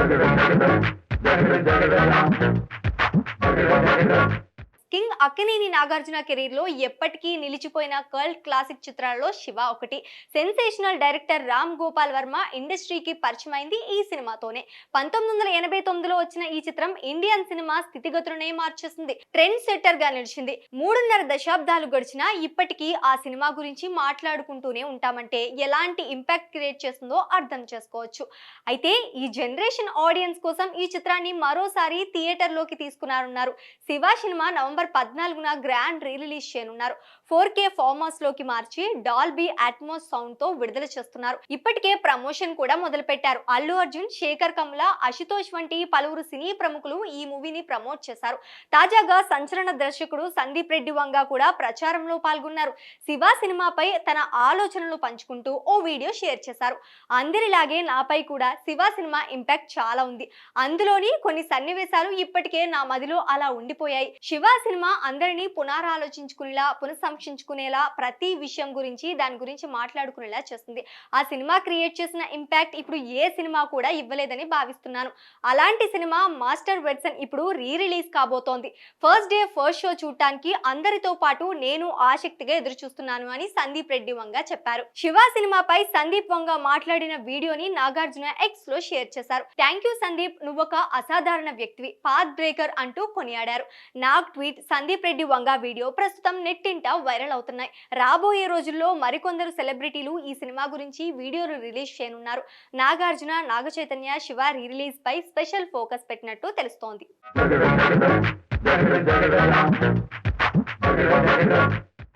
ஜகட ஜகட ஜகட ஜகடா ஜகட ஜகட కింగ్ అక్కినేని నాగార్జున కెరీర్లో ఎప్పటికీ నిలిచిపోయిన కల్ట్ క్లాసిక్ చిత్రాలలో శివ ఒకటి. సెన్సేషనల్ డైరెక్టర్ రామ్ గోపాల్ వర్మ ఇండస్ట్రీకి పరిచయం అయింది ఈ సినిమాతోనే. పంతొమ్మిది వందల ఎనభై తొమ్మిదిలో వచ్చిన ఈ చిత్రం ఇండియన్ సినిమా స్థితిగతులనే మార్చేసింది ట్రెండ్ సెట్టర్గా నిలిచింది. మూడున్నర దశాబ్దాలు గడిచినా ఇప్పటికీ ఆ సినిమా గురించి మాట్లాడుకుంటూనే ఉంటామంటే ఎలాంటి ఇంపాక్ట్ క్రియేట్ చేస్తుందో అర్థం చేసుకోవచ్చు. అయితే ఈ జనరేషన్ ఆడియన్స్ కోసం ఈ చిత్రాన్ని మరోసారి థియేటర్లోకి తీసుకున్నారన్నారు శివ సినిమా నవంబర్ పద్నాలుగున గ్రాండ్ రీ రిలీజ్ చేయనున్నారు. ఫోర్ కే ఫార్మాస్లోకి మార్చి డాల్బీ అట్మోస్ సౌండ్తో విడుదల చేస్తున్నారు. ఇప్పటికే ప్రమోషన్ కూడా మొదలు పెట్టారు అల్లు అర్జున్ శేఖర్ కమల అశుతోష్ వంటి పలువురు సినీ ప్రముఖులు ఈ మూవీని ప్రమోట్ చేశారు. తాజాగా సంచలన దర్శకుడు సందీప్ రెడ్డి వంగ కూడా ప్రచారంలో పాల్గొన్నారు. శివ సినిమాపై తన ఆలోచనలు పంచుకుంటూ ఓ వీడియో షేర్ చేశారు. అందరిలాగే నాపై కూడా శివ సినిమా ఇంపాక్ట్ చాలా ఉంది. అందులోని కొన్ని సన్నివేశాలు ఇప్పటికే నా మదిలో అలా ఉండిపోయాయి. శివ సినిమా అందరినీ పునరాలోచించుకునేలా పునఃసంక్షించుకునేలా ప్రతి విషయం గురించి దాని గురించి మాట్లాడుకునేలా చేస్తుంది. ఆ సినిమా క్రియేట్ చేసిన ఇంపాక్ట్ ఇప్పుడు ఏ సినిమా కూడా ఇవ్వలేదని భావిస్తున్నాను. అలాంటి సినిమా మాస్టర్ వెడ్సన్ ఇప్పుడు రీ రిలీజ్ కాబోతోంది. ఫస్ట్ డే ఫస్ట్ షో చూడటానికి అందరితో పాటు నేను ఆసక్తిగా ఎదురు చూస్తున్నాను అని సందీప్ రెడ్డి వంగ చెప్పారు. శివ సినిమాపై సందీప్ వంగ మాట్లాడిన వీడియోని నాగార్జున ఎక్స్లో షేర్ చేశారు. థ్యాంక్ యూ సందీప్ నువ్వొక అసాధారణ వ్యక్తివి. పాత్ బ్రేకర్ అంటూ కొనియాడారు. నాగ్ ట్వీట్ సందీప్ రెడ్డి వంగ వీడియో ప్రస్తుతం నెట్టింట వైరల్ అవుతున్నాయి. రాబోయే రోజుల్లో మరికొందరు సెలబ్రిటీలు ఈ సినిమా గురించి వీడియోలు రిలీజ్ చేయనున్నారు. నాగార్జున నాగ చైతన్య శివ రీ రిలీజ్ పై స్పెషల్ ఫోకస్ పెట్టినట్టు తెలుస్తోంది.